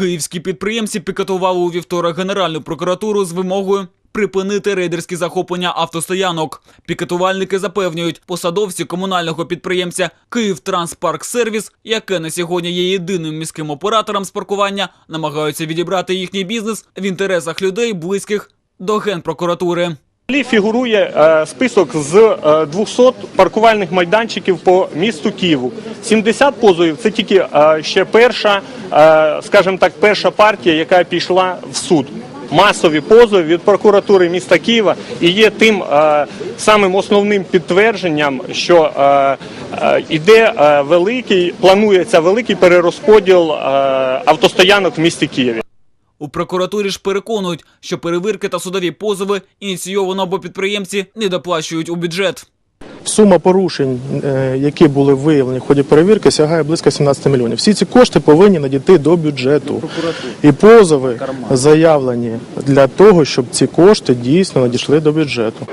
Київські підприємці пікетували у вівторок Генеральну прокуратуру з вимогою припинити рейдерські захоплення автостоянок. Пікетувальники запевнюють, посадовці комунального підприємця «Київтранспарксервіс», яке на сьогодні є єдиним міським оператором з паркування, намагаються відібрати їхній бізнес в інтересах людей, близьких до генпрокуратури. Взагалі фігурує е, список з е, 200 паркувальних майданчиків по місту Києву. 70 позовів це тільки е, ще перша, е, скажімо так, перша партія, яка пішла в суд. Масові позови від прокуратури міста Києва і є тим е, самим основним підтвердженням, що е, е, е, великий, планується великий перерозподіл е, автостоянок в місті Києві. У прокуратурі ж переконують, що перевірки та судові позови ініційовано, бо підприємці не доплачують у бюджет. Сума порушень, е, які були виявлені в ході перевірки, сягає близько 17 мільйонів. Всі ці кошти повинні надійти до бюджету. І позови заявлені для того, щоб ці кошти дійсно надійшли до бюджету.